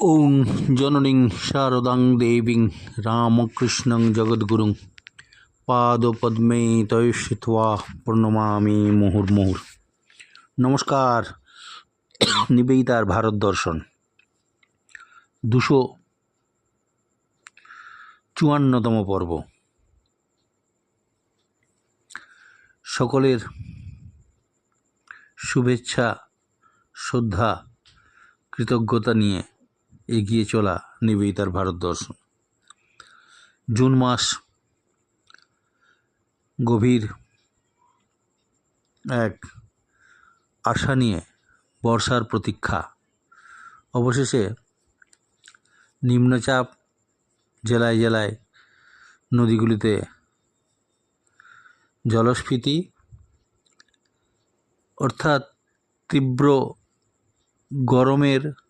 ওং জননীং শারদাং দেবীং রামকৃষ্ণং জগদ্গুরুং। পাদপদ্মে তয়সিত্বা প্রণমামি মুহুর মুহুর নমস্কার, নিবেদিতার ভারত দর্শন। দুশো চুয়ান্নতম পর্ব। সকলের শুভেচ্ছা, শ্রদ্ধা, কৃতজ্ঞতা নিয়ে এগিয়ে চলা নিবেদিতার ভারত দর্শন। জুন মাস গভীর এক আশা নিয়ে বর্ষার প্রতীক্ষা। অবশেষে নিম্নচাপ জেলায় জেলায় নদীগুলিতে জলস্ফীতি, অর্থাৎ তীব্র গরমের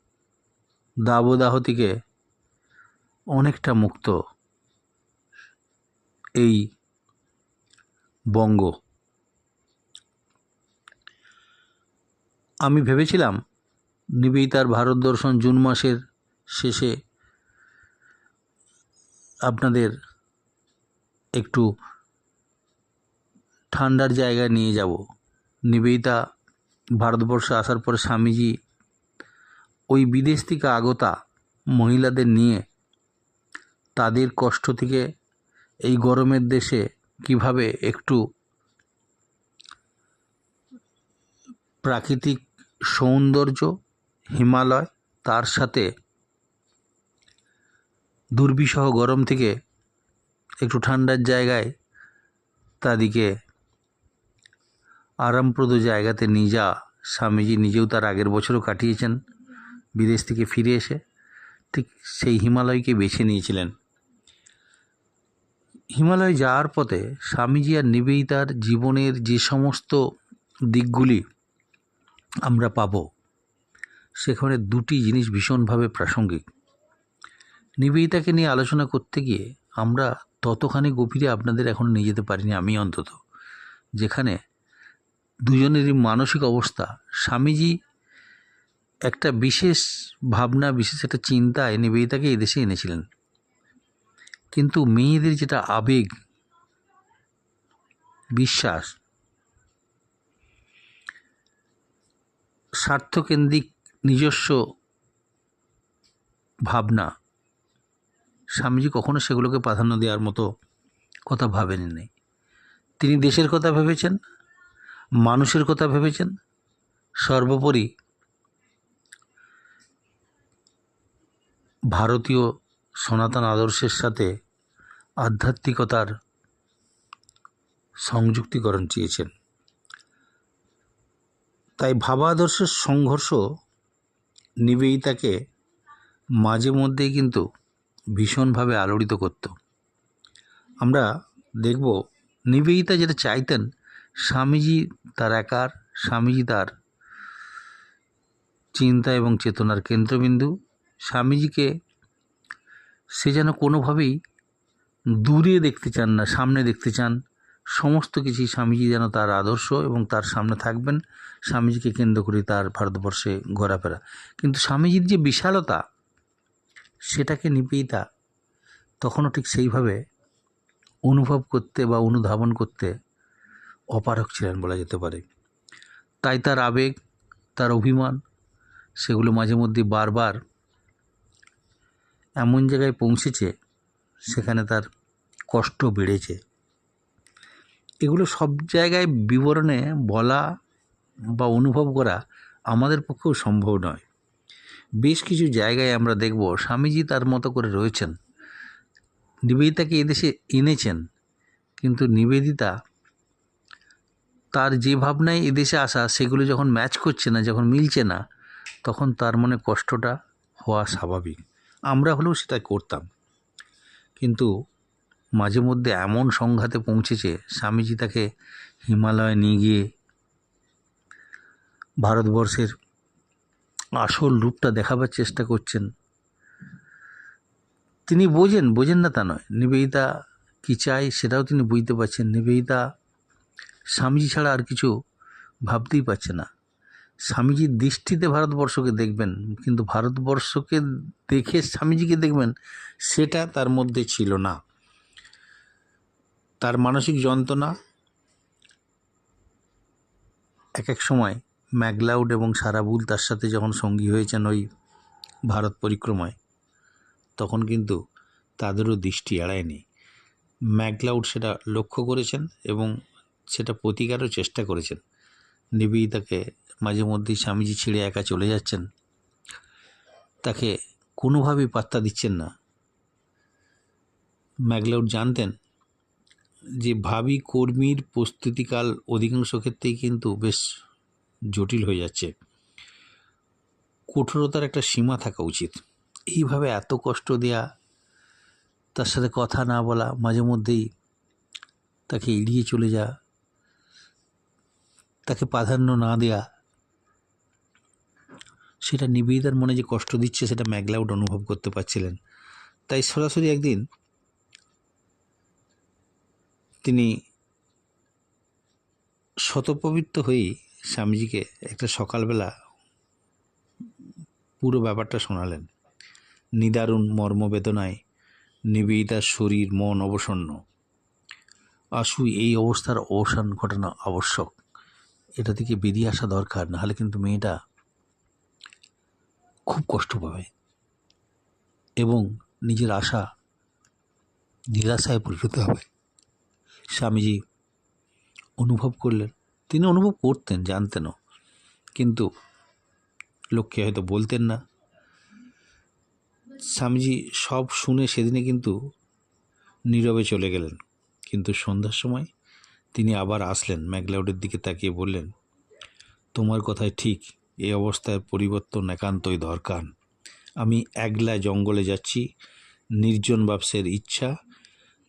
দাবদাহ থেকে অনেকটা মুক্ত। এই বঙ্গ। আমি ভেবেছিলাম নিবেদিতার ভারত দর্শন জুন মাসের শেষে আপনাদের একটু ঠান্ডার জায়গায় নিয়ে যাব। নিবেদিতা ভারতবর্ষে আসার পরে স্বামীজি ওই বিদেশ থেকে আগতা মহিলাদের নিয়ে তাদের কষ্ট থেকে এই গরমের দেশে কীভাবে একটু প্রাকৃতিক সৌন্দর্য, হিমালয়, তার সাথে দুর্বিষহ গরম থেকে একটু ঠান্ডার জায়গায় তাদেরকে আরামপ্রদ জায়গাতে নিয়ে যাওয়া। স্বামীজি নিজেও তার আগের বছরও কাটিয়েছেন। বিদেশ থেকে ফিরে এসে ঠিক সেই হিমালয়কে বেছে নিয়েছিলেন। হিমালয় যাওয়ার পথে স্বামীজি আর নিবেদিতার জীবনের যে সমস্ত দিকগুলি আমরা পাব, সেখানে দুটি জিনিস ভীষণভাবে প্রাসঙ্গিক। নিবেদিতাকে নিয়ে আলোচনা করতে গিয়ে আমরা ততখানি গভীরে আপনাদের এখন নিয়ে যেতে পারিনি আমি অন্তত, যেখানে দুজনেরই মানসিক অবস্থা স্বামীজি একটা বিশেষ ভাবনা, বিশেষ একটা চিন্তায় নিবেদিতাকে এদেশে এনেছিলেন। কিন্তু মেয়েদের যেটা আবেগ, বিশ্বাস, স্বার্থকেন্দ্রিক নিজস্ব ভাবনা, স্বামীজি কখনো সেগুলোকে প্রাধান্য দেওয়ার মতো কথা ভাবেনি নেই। তিনি দেশের কথা ভেবেছেন, মানুষের কথা ভেবেছেন, সর্বোপরি ভারতীয় সনাতন আদর্শের সাথে আধ্যাত্মিকতার সংযুক্তিকরণ চেয়েছেন। তাই ভাবাদর্শের সংঘর্ষ নিবেদিতাকে মাঝে মধ্যেই কিন্তু ভীষণভাবে আলোড়িত করত। আমরা দেখব, নিবেদিতা যেটা চাইতেন, স্বামীজি তার একার, স্বামীজি তার চিন্তা এবং চেতনার কেন্দ্রবিন্দু স্বামীজিকে সে যেন কোনোভাবেই দূরে দেখতে চান না, সামনে দেখতে চান। সমস্ত কিছুই স্বামীজি যেন তার আদর্শ এবং তার সামনে থাকবেন, স্বামীজিকে কেন্দ্র করে তার ভারতবর্ষে ঘোরাফেরা। কিন্তু স্বামীজির যে বিশালতা, সেটাকে নিবেদিতা তখনও ঠিক সেইভাবে অনুভব করতে বা অনুধাবন করতে অপারক ছিলেন বলা যেতে পারে। তাই তার আবেগ, তার অভিমান, সেগুলো মাঝে মধ্যে বারবার এমন জায়গায় পৌঁছেছে, সেখানে তার কষ্ট বেড়েছে। এগুলো সব জায়গায় বিবরণে বলা বা অনুভব করা আমাদের পক্ষেও সম্ভব নয়। বেশ কিছু জায়গায় আমরা দেখব স্বামীজি তার মতো করে রয়েছেন। নিবেদিতাকে এদেশে এনেছেন, কিন্তু নিবেদিতা তার যে ভাবনায় এদেশে আসা, সেগুলো যখন ম্যাচ করছে না, যখন মিলছে না, তখন তার মনে কষ্টটা হওয়া স্বাভাবিক। আমরা হলেও সেটা করতাম। কিন্তু মাঝে মধ্যে এমন সংঘাতে পৌঁছেছে স্বামীজি তাকে হিমালয়ে নিয়ে গিয়ে ভারতবর্ষের আসল রূপটা দেখাবার চেষ্টা করছেন। তিনি বোঝেন বোঝেন না তা নয়। নিবেদিতা কী চাই সেটাও তিনি বুঝতে পারছেন। নিবেদিতা স্বামীজি ছাড়া আর কিছু ভাবতেই পারছে না। স্বামীজির দৃষ্টিতে ভারতবর্ষকে দেখবেন, কিন্তু ভারতবর্ষকে দেখে স্বামীজিকে দেখবেন, সেটা তার মধ্যে ছিল না। তার মানসিক যন্ত্রণা এক এক সময় ম্যাকলাউড এবং সারাবুল তার সাথে যখন সঙ্গী হয়েছেন ওই ভারত পরিক্রমায়, তখন কিন্তু তাদেরও দৃষ্টি এড়ায়নি। ম্যাকলাউড সেটা লক্ষ্য করেছেন এবং সেটা প্রতিকারও চেষ্টা করেছেন। নিবেদিতাকে মাঝে মধ্যেই স্বামীজি ছেড়ে একা চলে যাচ্ছেন। তাকে কোনোভাবেই পাত্তা দিচ্ছেন না। ম্যাকলাউড জানতেন যে ভাবি কর্মীর প্রস্তুতিকাল অধিকাংশ ক্ষেত্রেই কিন্তু বেশ জটিল হয়ে যাচ্ছে। কঠোরতার একটা সীমা থাকা উচিত। এইভাবে এত কষ্ট দেয়া, তার সাথে কথা না বলা মাঝে মধ্যেই তাকে এড়িয়ে চলে যা তাকে প্রাধান্য না দেয়া সেটা নিবেদিতার মনে যে কষ্ট দিচ্ছে, সেটা ম্যাগলাউড অনুভব করতে পারছিলেন। তাই সরাসরি একদিন তিনি শতপবিত্র হয়েই স্বামীজিকে একটা সকালবেলা পুরো ব্যাপারটা শোনালেন। নিদারুণ মর্মবেদনায় নিবেদিতার শরীর, মন অবসন্ন। আশু, এই অবস্থার অবসান ঘটানো আবশ্যক। এটা থেকে বেরিয়ে আসা দরকার, নাহলে কিন্তু মেয়েটা খুব কষ্ট পাবে। এবং নিজের আশা নিরাশায় পরিণত হবে। স্বামীজি অনুভব করলেন। তিনি অনুভব করতেন, জানতেনও। কিন্তু লোককে হয়তো বলতেন না। স্বামীজি সব শুনে সেদিনে কিন্তু নীরবে চলে গেলেন। কিন্তু সন্ধ্যার সময় তিনি আবার আসলেন। ম্যাকলাউডের দিকে তাকিয়ে বললেন, তোমার কথাই ঠিক। এই অবস্থায় পরিবর্তন একান্তই দরকার। আমি একলা জঙ্গলে যাচ্ছি, নির্জন ব্যবসের ইচ্ছা,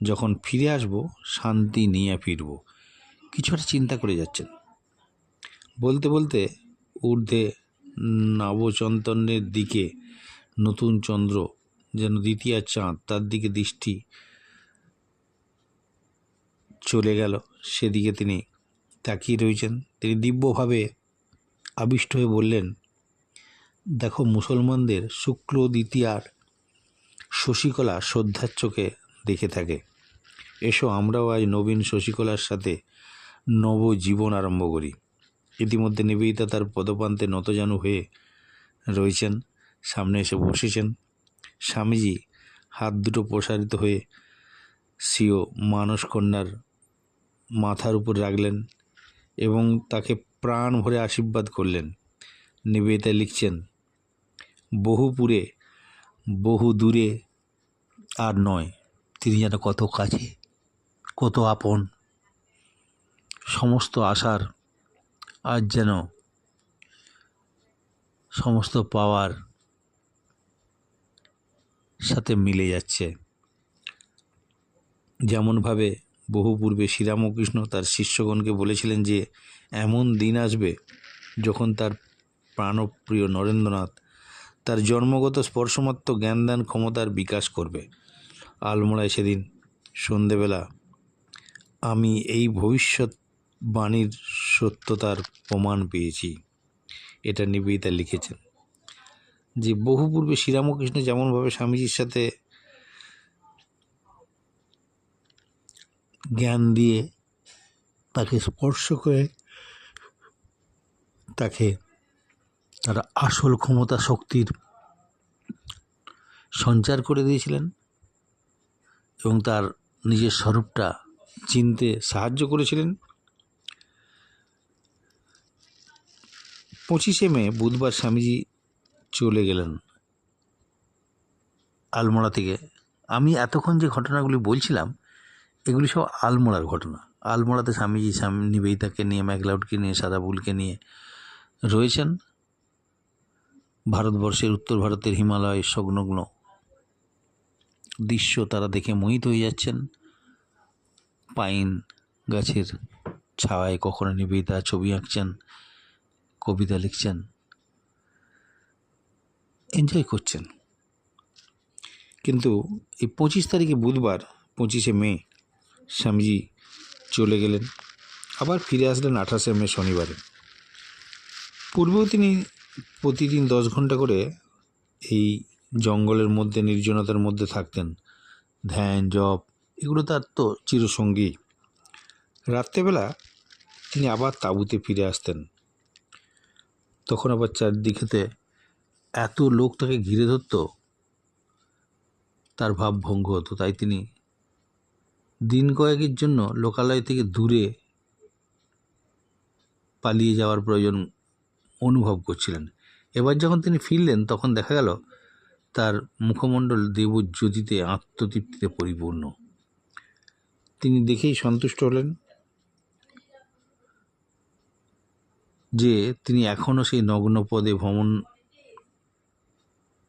যখন ফিরে আসব, শান্তি নিয়ে ফিরব। কিছু একটা চিন্তা করে যাচ্ছেন। বলতে বলতে ঊর্ধ্বে নবচন্তনের দিকে নতুন চন্দ্র, যেন দ্বিতীয় চাঁদ, তার দিকে দৃষ্টি চলে গেল। সেদিকে তিনি তাকিয়ে রয়েছেন। তিনি দিব্যভাবে আবিষ্ট হয়ে বললেন, দেখো মুসলমানদের শুক্ল দ্বিতীয়ার শশীকলা শ্রদ্ধার চোখে দেখে থাকে। এসো আমরাও আজ নবীন শশীকলার সাথে নব জীবন আরম্ভ করি। ইতিমধ্যে নিবেদিতা তার পদপান্তে নতজানু হয়ে রয়েছেন, সামনে এসে বসেছেন। স্বামীজি হাত দুটো প্রসারিত হয়ে সিও মানস কন্যার মাথার উপর রাখলেন এবং তাকে প্রাণ ভরে আশীর্বাদ করলেন। নিবেদিতা লিখছেন বহুপুরে বহু দূরে আর নয়। তিনি যেন কত কাছে, কত আপন। সমস্ত আশার আজ যেন সমস্ত পাওয়ার সাথে মিলে যাচ্ছে। যেমনভাবে বহু পূর্বে শ্রীরামকৃষ্ণ তার শিষ্যগণকে বলেছিলেন যে এমন দিন আসবে যখন তার প্রাণপ্রিয় নরেন্দ্রনাথ তার জন্মগত স্পর্শমাত্র জ্ঞানদান ক্ষমতার বিকাশ করবে। আলমোড়ায় সেদিন সন্ধেবেলা আমি এই ভবিষ্যৎ বাণীর সত্যতার প্রমাণ পেয়েছি। এটা নিবেদিতা লিখেছেন। যে বহু পূর্বে শ্রীরামকৃষ্ণ যেমনভাবে স্বামীজির সাথে জ্ঞান দিয়ে তাকে স্পর্শ করে তাকে তার আসল ক্ষমতা শক্তির সঞ্চার করে দিয়েছিলেন এবং তার নিজের স্বরূপটা চিনতে সাহায্য করেছিলেন। পঁচিশে মে, বুধবার স্বামীজি চলে গেলেন আলমোড়া থেকে। আমি এতক্ষণ যে ঘটনাগুলি বলছিলাম, এগুলি সব আলমোড়ার ঘটনা। আলমোড়াতে স্বামীজি স্বামী নিবেদিতাকে নিয়ে, ম্যাকলাউডকে নিয়ে সাদাবুলকে নিয়ে রয়েছেন? ভারতবর্ষের উত্তর ভারতের হিমালয় সংলগ্ন দৃশ্য তারা দেখে মোহিত হয়ে যাচ্ছেন। পাইন গাছের ছাওয়ায় কখনো নিবেদা ছবি আঁকছেন, কবিতা লিখছেন। এনজয় করছেন। কিন্তু এই পঁচিশ তারিখে বুধবার, পঁচিশে মে, স্বামীজি চলে গেলেন। আবার ফিরে আসলেন আঠাশে মে শনিবারে। পূর্বেও তিনি প্রতিদিন দশ ঘণ্টা করে এই জঙ্গলের মধ্যে, নির্জনতার মধ্যে থাকতেন। ধ্যান, জপ, এগুলো তার তো চিরসঙ্গী। রাত্রেবেলা তিনি আবার তাঁবুতে ফিরে আসতেন। তখন আবার চারদিকেতে এত লোক তাকে ঘিরে ধরত, তার ভাবভঙ্গ হতো। তাই তিনি দিন কয়েকের জন্য লোকালয় থেকে দূরে পালিয়ে যাওয়ার প্রয়োজন অনুভব করছিলেন। এবার যখন তিনি ফিরলেন, তখন দেখা গেল তার মুখমণ্ডল দেবজ্যোতিতে আত্মতৃপ্তিতে পরিপূর্ণ। তিনি দেখেই সন্তুষ্ট হলেন যে তিনি এখনও সেই নগ্ন পদে ভ্রমণ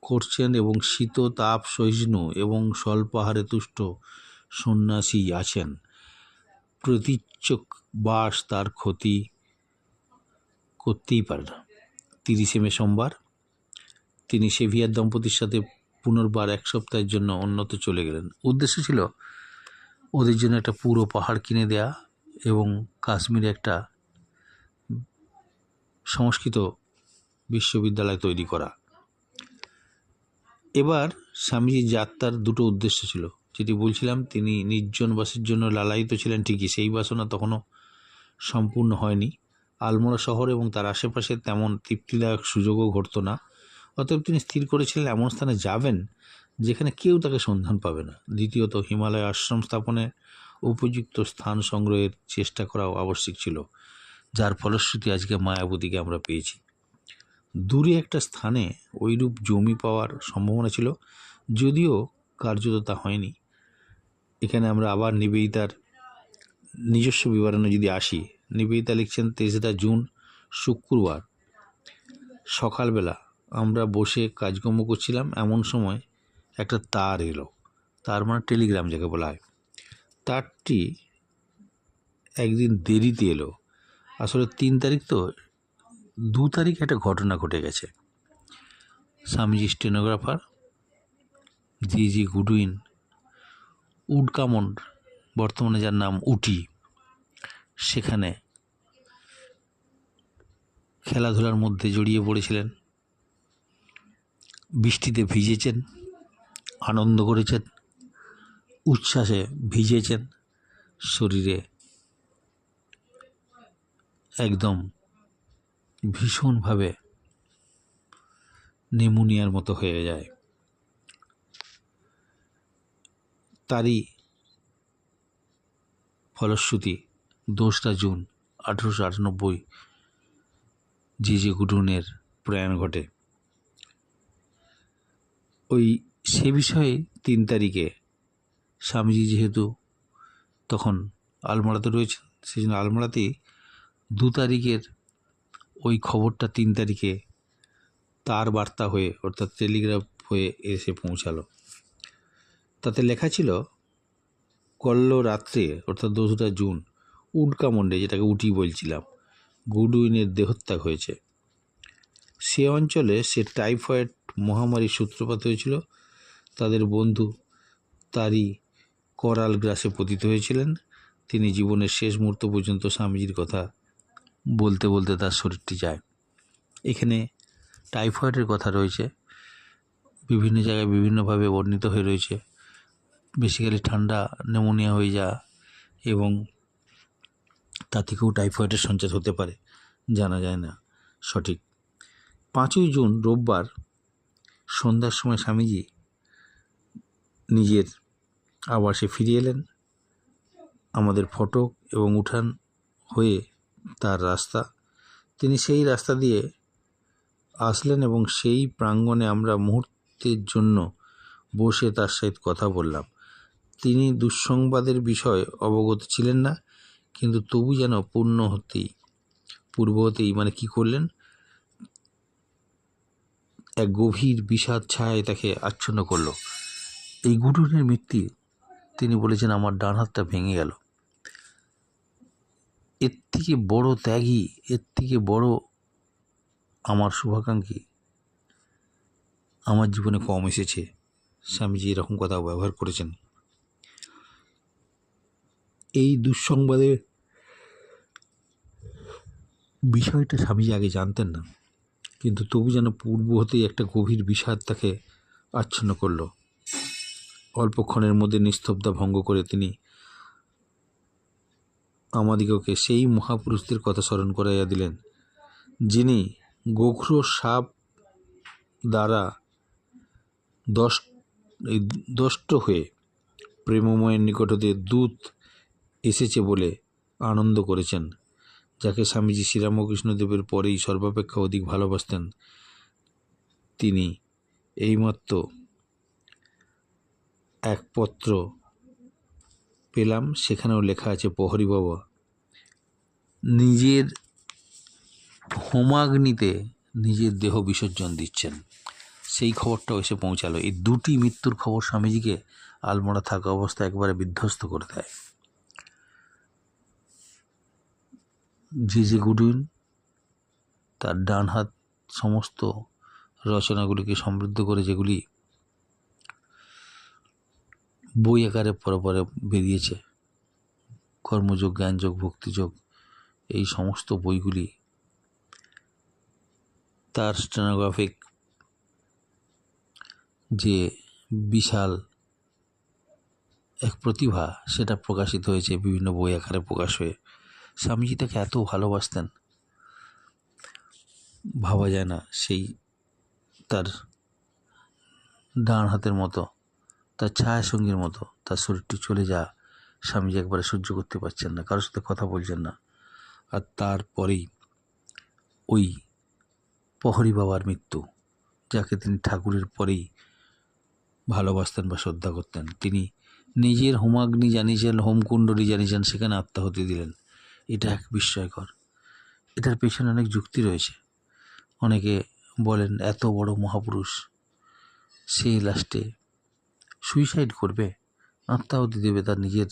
করছেন এবং শীত তাপ সহিষ্ণু এবং স্বল্প আহারে তুষ্ট সন্ন্যাসী আছেন। প্রতিচ্ছক বাস তার ক্ষতি করতেই পারে না তিরিশে মে সোমবার, তিনি সেভিয়ার দম্পতির সাথে পুনর্বার এক সপ্তাহের জন্য অন্যত চলে গেলেন। উদ্দেশ্য ছিল ওদের জন্য একটা পুরো পাহাড় কিনে দেয়া এবং কাশ্মীরে একটা সংস্কৃত বিশ্ববিদ্যালয় তৈরি করা। এবার স্বামীজির যাত্রার দুটো উদ্দেশ্য ছিল। যেটি বলছিলাম, তিনি নির্জন বাসের জন্য লালায়িত ছিলেন ঠিকই, সেই বাসনা তখনও সম্পূর্ণ হয়নি। আলমোড়া শহর এবং তার আশেপাশে তেমন তৃপ্তিদায়ক সুযোগও ঘটতো না। অতএব তিনি স্থির করেছিলেন এমন স্থানে যাবেন যেখানে কেউ তাকে সন্ধান পাবে না। দ্বিতীয়ত, হিমালয় আশ্রম স্থাপনে উপযুক্ত স্থান সংগ্রহের চেষ্টা করাও আবশ্যিক ছিল, যার ফলশ্রুতি আজকে মায়াবতীকে আমরা পেয়েছি। দূরে একটা স্থানে ওইরূপ জমি পাওয়ার সম্ভাবনা ছিল, যদিও কার্যত তা হয়নি। এখানে আমরা আবার নিবেদিতার নিজস্ব বিবরণে যদি আসি নিবেদিতা লিখছেন তেসরা জুন, শুক্রবার। সকালবেলা আমরা বসে কাজকর্ম করছিলাম, এমন সময় একটা তার এলো। তার মানে টেলিগ্রাম যাকে বলা হয়। তারটি একদিন দেরিতে এলো। আসলে তিন তারিখ তো, দু তারিখ একটা ঘটনা ঘটে গেছে। Swamiji stenographer, J J Goodwin উডকামন বর্তমানে যার নাম উটি। সেখানে খেলাধুলার মধ্যে জড়িয়ে পড়েছিলেন। বৃষ্টিতে ভিজেছেন, আনন্দ করেছেন, উচ্ছ্বাসে ভিজেছেন, শরীরে একদম ভীষণভাবে নেমোনিয়ার মতো হয়ে যায়। তারই ফলশ্রুতি দোসরা জুন আঠেরোশো আটানব্বই জি জি গুডুনের প্রয়াণ ঘটে। ওই সে বিষয়ে তিন তারিখে স্বামীজি যেহেতু তখন আলমোড়াতে রয়েছে সেই জন্য আলমোড়াতেই দু তারিখের ওই খবরটা তিন তারিখে তার বার্তা হয়ে, অর্থাৎ টেলিগ্রাফ হয়ে এসে পৌঁছালো। তাতে লেখা ছিল, কল্ল রাত্রে, অর্থাৎ দোসরা জুন উডকামন্ডে যেটাকে উটি বলছিলাম, গুডউইনের দেহত্যাগ হয়েছে। সে অঞ্চলে সে টাইফয়েড মহামারীর সূত্রপাত হয়েছিল। তাদের বন্ধু তারই করাল গ্রাসে পতিত হয়েছিলেন। তিনি জীবনের শেষ মুহূর্ত পর্যন্ত স্বামীজির কথা বলতে বলতে তার শরীরটি যায়। এখানে টাইফয়েডের কথা রয়েছে। বিভিন্ন জায়গায় বিভিন্নভাবে বর্ণিত হয়ে রয়েছে। বেসিক্যালি ঠান্ডা, নেমোনিয়া হয়ে যাওয়া এবং তা থেকেও টাইফয়েডের সঞ্চার হতে পারে, জানা যায় না সঠিক। পাঁচই জুন রোববার সন্ধ্যার সময় স্বামীজি নিজের আবাসে ফিরে এলেন। আমাদের ফটক এবং উঠান হয়ে তার রাস্তা। তিনি সেই রাস্তা দিয়ে আসলেন এবং সেই প্রাঙ্গণে আমরা মুহূর্তের জন্য বসে তার সহিত কথা বললাম। তিনি দুঃসংবাদের বিষয় অবগত ছিলেন না। কিন্তু তবু যেন পূর্ণ হতেই, পূর্ব হতেই মানে কি করলেন? এক গভীর বিষাদ ছায় তাকে আচ্ছন্ন করল। এই গুডুনের মৃত্যু, তিনি বলেছেন, আমার ডান হাতটা ভেঙে গেল। এর থেকে বড় ত্যাগী, এর থেকে বড় আমার শুভাকাঙ্ক্ষী, আমার জীবনে কম এসেছে। স্বামীজি এরকম কথা ব্যবহার করেছেন। এই দুঃসংবাদের বিষয়টা স্বামীজি আগে জানতেন না। কিন্তু তবু যেন পূর্ব হতেই একটা গভীর বিষাদ তাকে আচ্ছন্ন করল। অল্পক্ষণের মধ্যে নিস্তব্ধতা ভঙ্গ করে তিনি আমাদিগকে সেই মহাপুরুষদের কথা স্মরণ করাইয়া দিলেন, যিনি গোখর সাপ দ্বারা দশ দষ্ট হয়ে প্রেমময়ের নিকট হতে দূত এসেছে বলে আনন্দ করেছেন, যাকে স্বামীজি শ্রীরামকৃষ্ণদেবের পরেই সর্বাপেক্ষা অধিক ভালোবাসতেন। তিনি এইমাত্র এক পত্র পেলাম, সেখানেও লেখা আছে, প্রহরী বাবা, নিজের হোমাগ্নিতে নিজের দেহ বিসর্জন দিচ্ছেন। সেই খবরটাও এসে পৌঁছালো। এই দুটি মৃত্যুর খবর স্বামীজিকে আলমোড়া থাকা অবস্থায় একবারে বিধ্বস্ত করে দেয়। J J, Goodwin. তার ডান হাত সমস্ত রচনাগুলিকে সমৃদ্ধ করে যেগুলি বই আকারে পরে পরে বেরিয়েছে। কর্মযোগ, জ্ঞানযোগ, ভক্তিযোগ, এই সমস্ত বইগুলি তার স্টেনোগ্রাফিক যে বিশাল এক প্রতিভা, সেটা প্রকাশিত হয়েছে বিভিন্ন বই আকারে প্রকাশ হয়ে স্বামীজি তাকে এত ভালোবাসতেন, ভাবা যায় না সেই তার ডান হাতের মতো, তার ছায়া সঙ্গীর মতো, তার শরীরটি চলে যা, স্বামীজি একবারে সহ্য করতে পারছেন না, কারোর সাথে কথা বলছেন না। আর তারপরেই ওই প্রহরী বাবার মৃত্যু, যাকে তিনি ঠাকুরের পরেই ভালোবাসতেন বা শ্রদ্ধা করতেন। তিনি নিজের হোমাগ্নি জানিয়েছেন, হোমকুণ্ডলী জানিয়েছেন, সেখানে আত্মাহতি দিলেন। এটা এক বিস্ময়কর। এটার পেছনে অনেক যুক্তি রয়েছে। অনেকে বলেন, এত বড় মহাপুরুষ, সে লাস্টে সুইসাইড করবে? আত্মাহুতি দেবে তার নিজের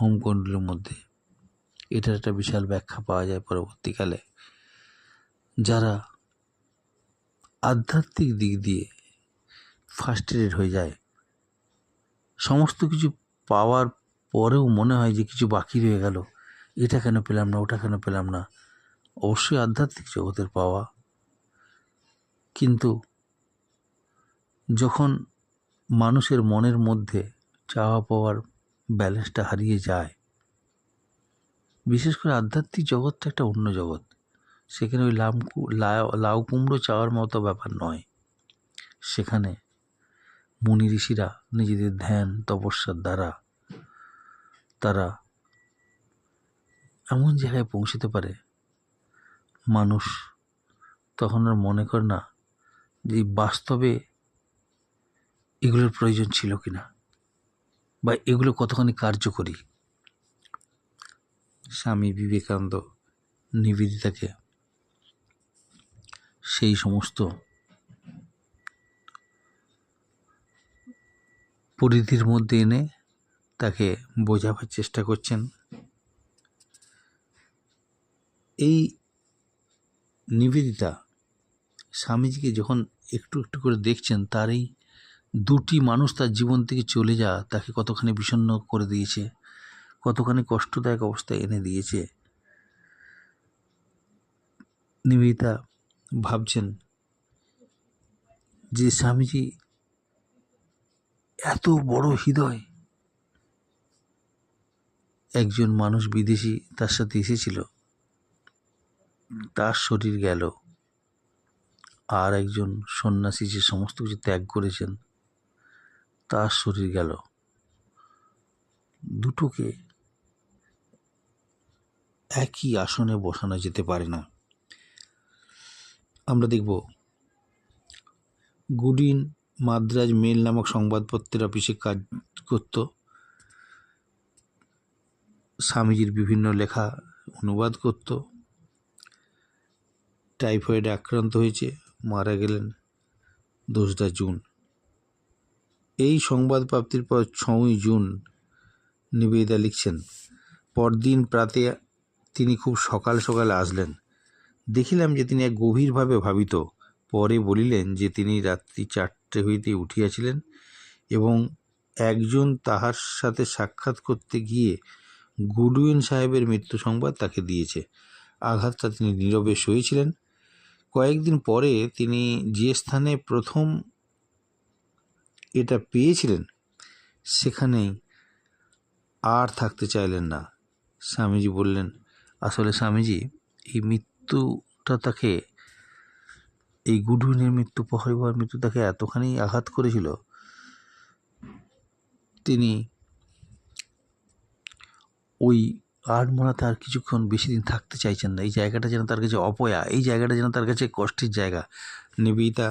হোমকুণ্ডলের মধ্যে। এটার একটা বিশাল ব্যাখ্যা পাওয়া যায় পরবর্তীকালে। যারা আধ্যাত্মিক দিক দিয়ে ফার্স্টেড হয়ে যায়, সমস্ত কিছু পাওয়ার পরেও মনে হয় যে কিছু বাকি রয়ে গেল। এটা কেন পেলাম না, ওটা কেন পেলাম না? অবশ্যই আধ্যাত্মিক জগতের পাওয়া। কিন্তু যখন মানুষের মনের মধ্যে চাওয়া পাওয়ার ব্যালেন্সটা হারিয়ে যায়, বিশেষ করে আধ্যাত্মিক জগৎটা একটা অন্য জগৎ। সেখানে ওই লাম লাউ লাউ কুমড়ো চাওয়ার মতো ব্যাপার নয়। সেখানে মুনি ঋষিরা নিজেদের ধ্যান, তপস্যার দ্বারা তারা এমন জায়গায় পৌঁছতে পারে? মানুষ তখন আর মনে করে না যে বাস্তবে এগুলোর প্রয়োজন ছিল কি না বা এগুলো কতখানি কার্যকরী? স্বামী বিবেকানন্দ নিবেদিতাকে সেই সমস্ত পরিধির মধ্যে এনে তাকে বোঝাবার চেষ্টা করছেন। এই নিবেদিতা স্বামীজিকে যখন একটু একটু করে দেখছেন, তার এই দুটি মানুষ তার জীবন থেকে চলে যা তাকে কতখানি বিষণ্ণ করে দিয়েছে, কতখানি কষ্টদায়ক অবস্থায় এনে দিয়েছে। নিবেদিতা ভাবছেন যে স্বামীজি এত বড় হৃদয় একজন মানুষ বিদেশি তার সাথে এসেছিল। তার শরীর গেল। আর একজন সন্ন্যাসী যে সমস্ত কিছু ত্যাগ করেছেন, তার শরীর গেল। দুটোকে একই আসনে বসানো যেতে পারে না। আমরা দেখব। গুডিন মাদ্রাজ মেল নামক সংবাদপত্রের অফিসে কাজ করত। স্বামীজির বিভিন্ন লেখা অনুবাদ করত। টাইফয়েডে আক্রান্ত হয়েছে, মারা গেলেন দোসরা জুন। এই সংবাদ প্রাপ্তির পর ছয়ই জুন নিবেদিতা লিখছেন, পরদিন প্রাতে তিনি খুব সকাল সকালে আসলেন। দেখিলাম যে তিনি এক গভীরভাবে ভাবিত। পরে বলিলেন যে তিনি রাত্রি চারটে হইতে উঠিয়াছিলেন এবং একজন তাহার সাথে সাক্ষাৎ করতে গিয়ে গুডউইন সাহেবের মৃত্যু সংবাদ তাকে দিয়েছে। আঘাতটা তিনি নীরবে সইছিলেন কয়েকদিন পরে তিনি যে স্থানে প্রথম এটা পেয়েছিলেন সেখানেই আর থাকতে চাইলেন না। স্বামীজি বললেন, আসলে স্বামীজি, এই মৃত্যুটা তাকে, এই গুডউইনের মৃত্যু পহরিবার মৃত্যু তাকে এতখানি আঘাত করেছিল। তিনি ওই আড়মোড়াতে আর কিছুক্ষণ বেশি দিন থাকতে চাইছেন না। এই জায়গাটা যেন তার কাছে অপয়া, এই জায়গাটা যেন তার কাছে কষ্টের জায়গা। নিবেদিতা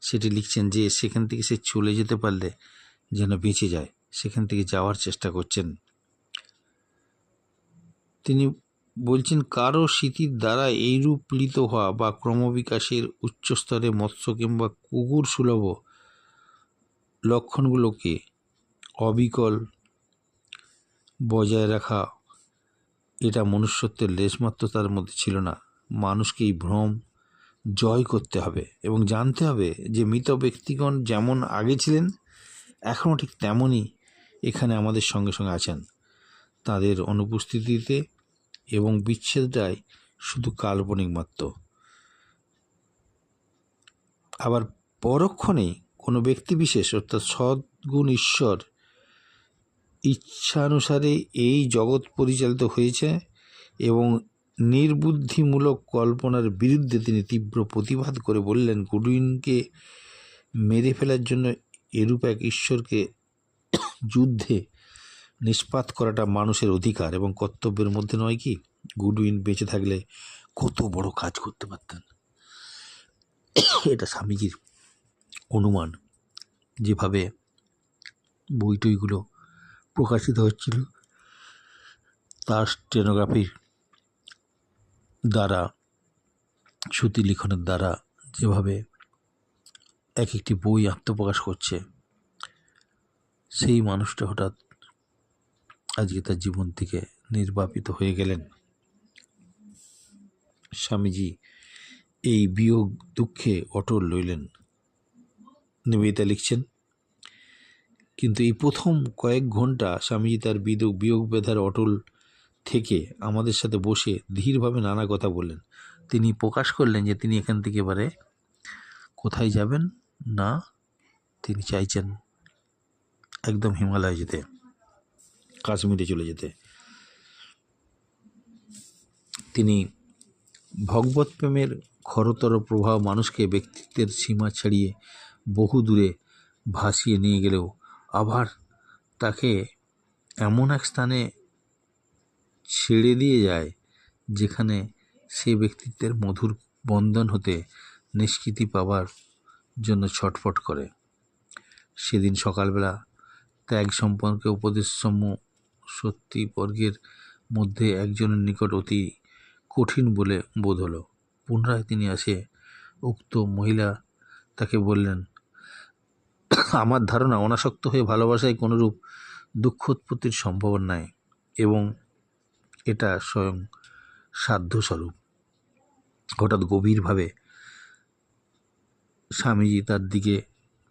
সেটি লিখছেন যে, সেখান থেকে সে চলে যেতে পারলে যেন বেঁচে যায়, সেখান থেকে যাওয়ার চেষ্টা করছেন। তিনি বলছেন, কারও স্মৃতির দ্বারা এইরূপ পীড়িত হওয়া বা ক্রমবিকাশের উচ্চস্তরে মৎস্য কিংবা কুকুর সুলভ লক্ষণগুলোকে অবিকল বজায় রাখা। এটা মনুষ্যত্বের লেশমাত্র তার মধ্যে ছিল না। মানুষকে এই ভ্রম, জয় করতে হবে এবং জানতে হবে যে মৃত ব্যক্তিগণ যেমন আগে ছিলেন, এখনও ঠিক তেমনই এখানে আমাদের সঙ্গে সঙ্গে আছেন। তাদের অনুপস্থিতিতে এবং বিচ্ছেদটাই শুধু কাল্পনিক মাত্র। আবার পরক্ষণেই কোনো ব্যক্তি বিশেষ অর্থাৎ সদ্গুণ ঈশ্বর ইচ্ছানুসারে এই জগৎ পরিচালিত হয়েছে এবং নির্বুদ্ধিমূলক কল্পনার বিরুদ্ধে তিনি তীব্র প্রতিবাদ করে বললেন, গুডউইনকে মেরে ফেলার জন্য এরূপ এক ঈশ্বরকে যুদ্ধে নিষ্পাত করাটা মানুষের অধিকার এবং কর্তব্যের মধ্যে নয় কি? গুডউইন বেঁচে থাকলে কত বড় কাজ করতে পারতেন। এটা স্বামীজির অনুমান। যেভাবে বই টইগুলো প্রকাশিত হচ্ছিল তার স্টেনোগ্রাফির দ্বারা শ্রুতি লিখনের দ্বারা যেভাবে এক একটি বই আত্মপ্রকাশ করছে, সেই মানুষটা হঠাৎ আজকে তার জীবন থেকে নির্বাপিত হয়ে গেলেন। স্বামীজি এই বিয়োগ দুঃখে অটল রইলেন। নিবেদিতা লিখছেন কিন্তু এই প্রথম কয়েক ঘণ্টা স্বামীজি তার বিয়োগ বিয়োগ বেধার অটল থেকে আমাদের সাথে বসে ধীরভাবে নানা কথা বললেন। তিনি প্রকাশ করলেন যে তিনি এখান থেকে এবারে কোথায় যাবেন? না, তিনি চাইছেন একদম হিমালয় যেতে, কাশ্মীরে চলে যেতে। তিনি ভগবত প্রেমের খরতর প্রভাব মানুষকে ব্যক্তিত্বের সীমা ছাড়িয়ে বহু দূরে ভাসিয়ে নিয়ে গেলেও আবার তাকে এমন এক স্থানে ছেড়ে দিয়ে যায় যেখানে সে ব্যক্তিত্বের মধুর বন্ধন হতে নিষ্কৃতি পাবার জন্য ছটফট করে। সেদিন সকালবেলা ত্যাগ সম্পর্কে উপদেশসমূহ সত্যি বর্গের মধ্যে একজনের নিকট অতি কঠিন বলে বোধ হলো। পুনরায় তিনি আসে, উক্ত মহিলা তাকে বললেন আমার ধারণা অনাসক্ত হয়ে ভালোবাসায় কোনোরূপ দুঃখ উৎপত্তির সম্ভাবনা নাই এবং এটা স্বয়ং সাধ্যস্বরূপ। হঠাৎ গভীরভাবে স্বামীজি তার দিকে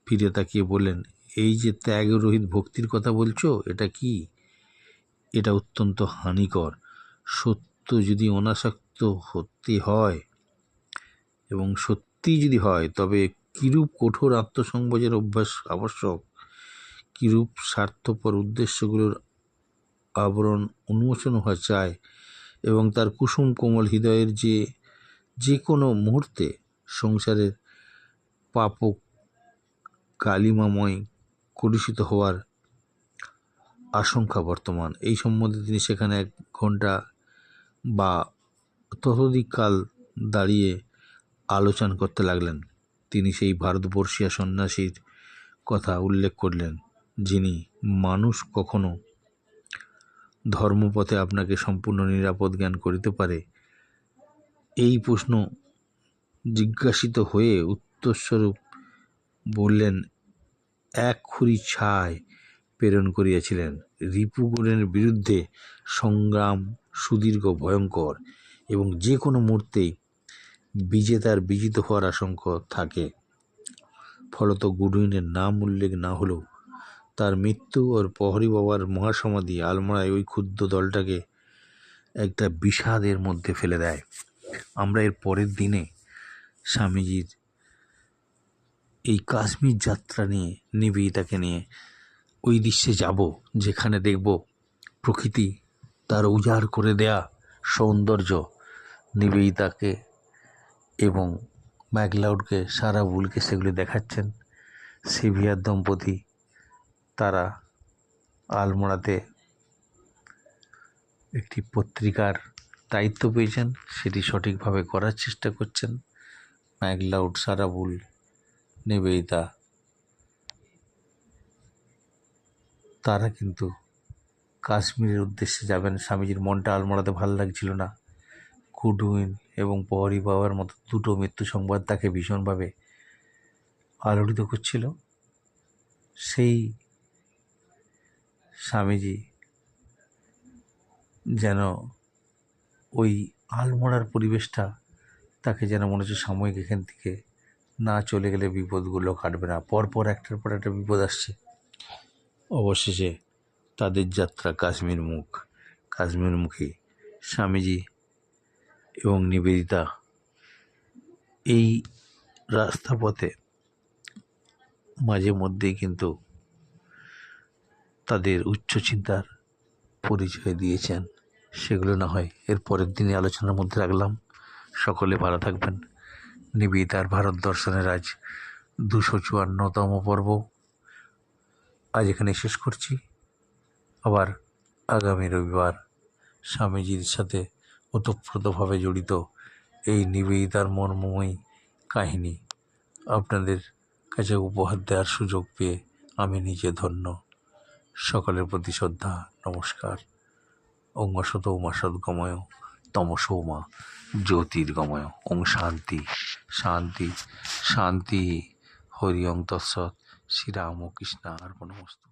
ফিরে তাকিয়ে বললেন, এই যে ত্যাগ রহিত ভক্তির কথা বলছো, এটা কি? এটা অত্যন্ত হানিকর। সত্য যদি অনাসক্ত হতে হয় এবং সত্যি যদি হয়, তবে কিরূপ কঠোর আত্মসংবজের অভ্যাস আবশ্যক? কিরূপ স্বার্থপর উদ্দেশ্যগুলোর আবরণ উন্মোচন হওয়া চায়? এবং তার কুসুম কোমল হৃদয়ের যে যে কোনো মুহূর্তে সংসারের পাপক কালিমাময় কলুষিত হওয়ার আশঙ্কা বর্তমান। এই সম্বন্ধে তিনি সেখানে এক ঘণ্টা বা ততোধিক কাল দাঁড়িয়ে আলোচনা করতে লাগলেন। তিনি সেই ভারতবর্ষীয় সন্ন্যাসীর কথা উল্লেখ করলেন, যিনি মানুষ কখনো ধর্মপথে আপনাকে সম্পূর্ণ নিরাপদ জ্ঞান করিতে পারে? এই প্রশ্ন জিজ্ঞাসিত হয়ে উত্তরস্বরূপ বললেন, এক খুরি ছায় প্রেরণ করিয়াছিলেন। রিপুগুণের বিরুদ্ধে সংগ্রাম সুদীর্ঘ ভয়ঙ্কর এবং যে কোনো মুহূর্তেই বিজেতার বিজিত হওয়ার আশঙ্কা থাকে। ফলত গুডউইনের নাম উল্লেখ না হলেও তার মৃত্যু ওর প্রহরী বাবার মহাসমাধি আলমারায় ওই ক্ষুদ্র দলটাকে একটা বিষাদের মধ্যে ফেলে দেয়। আমরা এর পরের দিনে স্বামীজির এই কাশ্মীর যাত্রা নিয়ে, নিবেদিতাকে নিয়ে ওই দৃশ্যে যাব, যেখানে দেখব প্রকৃতি তার উজাড় করে দেয়া সৌন্দর্য নিবেদিতাকে এবং ম্যাকলাউডকে, সারা বুলকে সেগুলি দেখাচ্ছেন। সিভিয়ার দম্পতি তারা আলমোড়াতে একটি পত্রিকার দায়িত্ব পেয়েছেন, সেটি সঠিকভাবে করার চেষ্টা করছেন। ম্যাকলাউড সারাবুল নিবেদিতা তারা কিন্তু কাশ্মীরের উদ্দেশ্যে যাবেন। স্বামীজির মনটা আলমোড়াতে ভালো লাগছিল না। কুডুইন এবং পহরি বাবার মতো দুটো মৃত্যু সংবাদ তাকে ভীষণভাবে আলোড়িত করছিল। সেই স্বামীজি যেন ওই আলমোড়ার পরিবেশটা তাকে যেন মনে হচ্ছে সাময়িক এখান থেকে না চলে গেলে বিপদগুলো কাটবে না। পরপর একটার পর একটা বিপদ আসছে। অবশেষে তাদের যাত্রা কাশ্মীর মুখ, কাশ্মীর মুখে স্বামীজি এবং নিবেদিতা এই রাস্তা পথে মাঝে মধ্যেই কিন্তু তাদের উচ্চ চিন্তার পরিচয় দিয়েছেন। সেগুলো না হয় এর পরের দিনে আলোচনার মধ্যে রাখলাম। সকলে ভালো থাকবেন। নিবেদিতার ভারত দর্শনের আজ দুশো চুয়ান্নতম পর্ব। আজ এখানে শেষ করছি। আবার আগামী রবিবার স্বামীজির সাথে ওতপ্রোতভাবে জড়িত এই নিবেদিতার মর্মময়ী কাহিনী। আপনাদের কাছে উপহার দেওয়ার সুযোগ পেয়ে আমি নিজে ধন্য। সকলের প্রতি শ্রদ্ধা, নমস্কার। অঙ্গসত উমা সদ্গময় তমসৌমা, জ্যোতির্গময়। ওং শান্তি শান্তি শান্তি। হরি ওং তৎসৎ। শ্রীরাম কৃষ্ণ অর্পণমস্তু